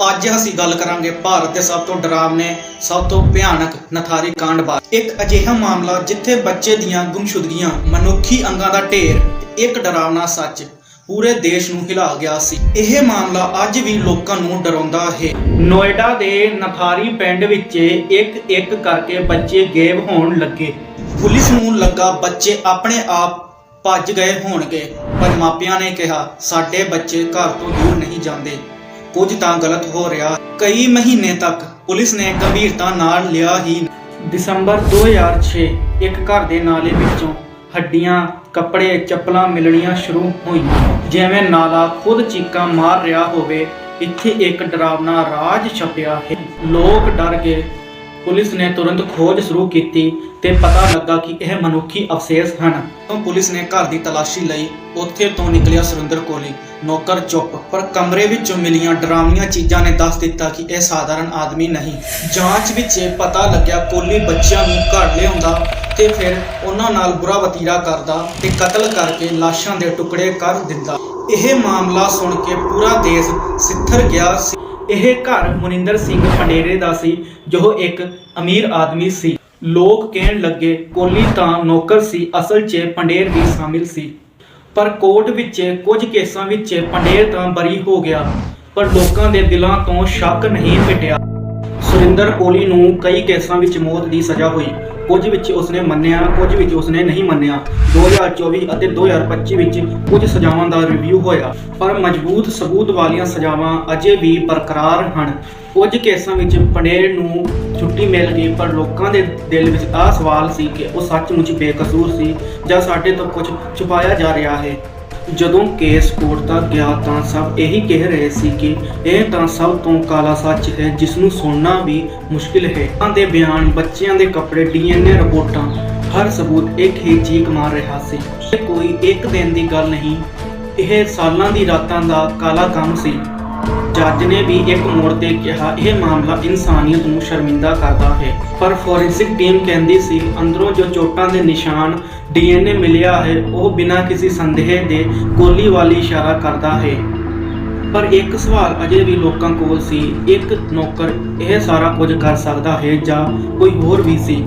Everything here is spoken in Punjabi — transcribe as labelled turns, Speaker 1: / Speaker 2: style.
Speaker 1: ਅੱਜ ਅਸੀਂ ਗੱਲ ਕਰਾਂਗੇ ਭਾਰਤ ਦੇ ਸਭ ਤੋਂ ਡਰਾਵਨੇ, ਸਭ ਤੋਂ ਭਿਆਨਕ ਨਥਾਰੀ ਕਾਂਡ ਬਾਰੇ। ਇੱਕ ਅਜਿਹਾ ਮਾਮਲਾ ਜਿੱਥੇ ਬੱਚੇ ਦੀਆਂ ਗੁੰਮਸ਼ੁਦਗੀਆਂ, ਮਨੁੱਖੀ ਅੰਗਾਂ ਦਾ ਢੇਰ, ਇੱਕ ਡਰਾਵਨਾ ਸੱਚ ਪੂਰੇ ਦੇਸ਼ ਨੂੰ ਹਿਲਾ ਗਿਆ ਸੀ। ਇਹ ਮਾਮਲਾ ਅੱਜ ਵੀ ਲੋਕਾਂ ਨੂੰ ਡਰਾਉਂਦਾ ਹੈ। ਨੋਇਡਾ ਦੇ ਨਥਾਰੀ ਪਿੰਡ ਵਿੱਚ ਇੱਕ ਇੱਕ ਕਰਕੇ ਬੱਚੇ ਗਾਇਬ ਹੋਣ ਲੱਗੇ। ਪੁਲਿਸ ਨੂੰ ਲੱਗਾ ਬੱਚੇ ਆਪਣੇ ਆਪ ਭੱਜ ਗਏ ਹੋਣਗੇ, ਪਰ ਮਾਪਿਆਂ ਨੇ ਕਿਹਾ, ਸਾਡੇ ਬੱਚੇ ਘਰ ਤੋਂ ਦੂਰ ਨਹੀਂ ਜਾਂਦੇ। ਕੁਝ ਤਾਂ ਗਲਤ ਹੋ ਰਿਹਾ। ਕਈ ਮਹੀਨੇ ਤੱਕ ਪੁਲਿਸ ਨੇ ਗੰਭੀਰਤਾ ਨਾਲ ਲਿਆ ਹੀ ਦਸੰਬਰ 2006 ਇੱਕ ਘਰ ਦੇ ਨਾਲੇ ਵਿੱਚੋਂ ਹੱਡੀਆਂ, ਕੱਪੜੇ, ਚੱਪਲਾਂ ਮਿਲਣੀਆਂ ਸ਼ੁਰੂ ਹੋਈਆਂ। ਜਿਵੇਂ ਨਾਲਾ ਖੁਦ ਚੀਕਾਂ ਮਾਰ ਰਿਹਾ ਹੋਵੇ, ਇੱਥੇ ਇੱਕ ਡਰਾਵਨਾ ਰਾਜ ਛਪਿਆ ਹੈ। ਲੋਕ ਡਰ ਗਏ। ਪੁਲਿਸ ਨੇ ਤੁਰੰਤ ਖੋਜ ਸ਼ੁਰੂ ਕੀਤੀ ਤੇ ਪਤਾ ਲੱਗਾ ਕਿ ਇਹ ਮਨੁੱਖੀ ਅਵਸ਼ੇਸ਼ ਹਨ। ਤਾਂ ਪੁਲਿਸ ਨੇ ਘਰ ਦੀ ਤਲਾਸ਼ੀ ਲਈ ਉੱਥੇ ਤੋਂ ਨਿਕਲਿਆ ਸੁਰਿੰਦਰ ਕੋਹਲੀ ਨੌਕਰ ਚੁੱਪ, ਪਰ ਕਮਰੇ ਵਿੱਚੋਂ ਮਿਲੀਆਂ ਡਰਾਵਨੀਆਂ ਚੀਜ਼ਾਂ ਨੇ ਦੱਸ ਦਿੱਤਾ ਕਿ ਇਹ ਸਾਧਾਰਨ ਆਦਮੀ ਨਹੀਂ। ਜਾਂਚ ਵਿੱਚ ਇਹ ਪਤਾ ਲੱਗਿਆ ਕੋਹਲੀ ਬੱਚਿਆਂ ਨੂੰ ਘਰ ਲਿਆਉਂਦਾ ਤੇ ਫਿਰ ਉਹਨਾਂ ਨਾਲ ਬੁਰਾ ਵਤੀਰਾ ਕਰਦਾ ਤੇ ਕਤਲ ਕਰਕੇ ਲਾਸ਼ਾਂ ਦੇ ਟੁਕੜੇ ਕਰ ਦਿੰਦਾ। ਇਹ ਮਾਮਲਾ ਸੁਣ ਕੇ ਪੂਰਾ ਦੇਸ਼ ਸਿੱਥਰ ਗਿਆ ਸੀ। ਇਹ ਘਰ ਮਨਿੰਦਰ ਸਿੰਘ ਪੰਡੇਰੇ ਦਾ ਸੀ, ਜੋ ਇੱਕ ਅਮੀਰ ਆਦਮੀ ਸੀ। ਲੋਕ ਕਹਿਣ ਲੱਗੇ, ਕੋਲੀ ਤਾਂ ਨੌਕਰ ਸੀ, ਅਸਲ 'ਚ ਪੰਡੇਰ ਵੀ ਸ਼ਾਮਿਲ ਸੀ। ਪਰ ਕੋਰਟ ਵਿੱਚ ਕੁਝ ਕੇਸਾਂ ਵਿੱਚ ਪੰਡੇਰ ਤਾਂ ਬਰੀ ਹੋ ਗਿਆ, ਪਰ ਲੋਕਾਂ ਦੇ ਦਿਲਾਂ ਤੋਂ ਸ਼ੱਕ ਨਹੀਂ ਮਿਟਿਆ। ਸੁਰਿੰਦਰ ਕੋਹਲੀ ਨੂੰ ਕਈ ਕੇਸਾਂ ਵਿੱਚ ਮੌਤ ਦੀ ਸਜ਼ਾ ਹੋਈ। ਕੁਝ ਵਿੱਚ ਉਸਨੇ ਮੰਨਿਆ, ਕੁਝ ਵਿੱਚ ਉਸਨੇ ਨਹੀਂ ਮੰਨਿਆ। 2024 ਅਤੇ 2025 ਵਿੱਚ ਕੁਝ ਸਜ਼ਾਵਾਂ ਦਾ ਰਿਵਿਊ ਹੋਇਆ, ਪਰ ਮਜ਼ਬੂਤ ਸਬੂਤ ਵਾਲੀਆਂ ਸਜ਼ਾਵਾਂ ਅਜੇ ਵੀ ਬਰਕਰਾਰ ਹਨ। ਕੁਝ ਕੇਸਾਂ ਵਿੱਚ ਪਨੇਰ ਨੂੰ ਛੁੱਟੀ ਮਿਲ ਗਈ, ਪਰ ਲੋਕਾਂ ਦੇ ਦਿਲ ਵਿੱਚ ਆਹ ਸਵਾਲ ਸੀ ਕਿ ਉਹ ਸੱਚਮੁੱਚ ਬੇਕਸੂਰ ਸੀ ਜਾਂ ਸਾਡੇ ਤੋਂ ਕੁਝ ਛੁਪਾਇਆ ਜਾ ਰਿਹਾ ਹੈ। ਜਦੋਂ ਕੇਸ ਕੋਰਟ ਤੱਕ ਗਿਆ ਤਾਂ ਸਭ ਇਹੀ ਕਹਿ ਰਹੇ ਸੀ ਕਿ ਇਹ ਤਾਂ ਸਭ ਤੋਂ ਕਾਲਾ ਸੱਚ ਹੈ ਜਿਸ ਨੂੰ ਸੁਣਨਾ ਵੀ ਮੁਸ਼ਕਿਲ ਹੈ। ਉਹਨਾਂ ਦੇ ਬਿਆਨ, ਬੱਚਿਆਂ ਦੇ ਕੱਪੜੇ, ਡੀਐਨਏ ਰਿਪੋਰਟਾਂ, ਹਰ ਸਬੂਤ ਇੱਕ ਹੀ ਚੀਕ ਮਾਰ ਰਿਹਾ ਸੀ। ਇਹ ਕੋਈ ਇੱਕ ਦਿਨ ਦੀ ਗੱਲ ਨਹੀਂ, ਇਹ ਸਾਲਾਂ ਦੀ ਰਾਤਾਂ ਦਾ ਕਾਲਾ ਕੰਮ ਸੀ। ਜੱਜ ਨੇ ਵੀ ਇੱਕ ਮੋੜ ਤੇ ਕਿਹਾ, ਇਹ ਮਾਮਲਾ ਇਨਸਾਨੀਅਤ ਨੂੰ ਸ਼ਰਮਿੰਦਾ ਕਰਦਾ ਹੈ। ਪਰ ਫੋਰੈਂਸਿਕ ਟੀਮ ਕਹਿੰਦੀ ਸੀ, ਅੰਦਰੋਂ ਜੋ ਚੋਟਾਂ ਦੇ ਨਿਸ਼ਾਨ ਡੀਐਨਏ ਮਿਲਿਆ ਹੈ, ਉਹ ਬਿਨਾਂ ਕਿਸੇ ਸੰਦੇਹ ਦੇ ਗੋਲੀ ਵਾਲੀ ਇਸ਼ਾਰਾ ਕਰਦਾ ਹੈ। ਪਰ ਇੱਕ ਸਵਾਲ ਅਜੇ ਵੀ ਲੋਕਾਂ ਕੋਲ ਸੀ, ਇੱਕ ਨੌਕਰ ਇਹ ਸਾਰਾ ਕੁਝ ਕਰ ਸਕਦਾ ਹੈ ਜਾਂ ਕੋਈ ਹੋਰ ਵੀ ਸੀ?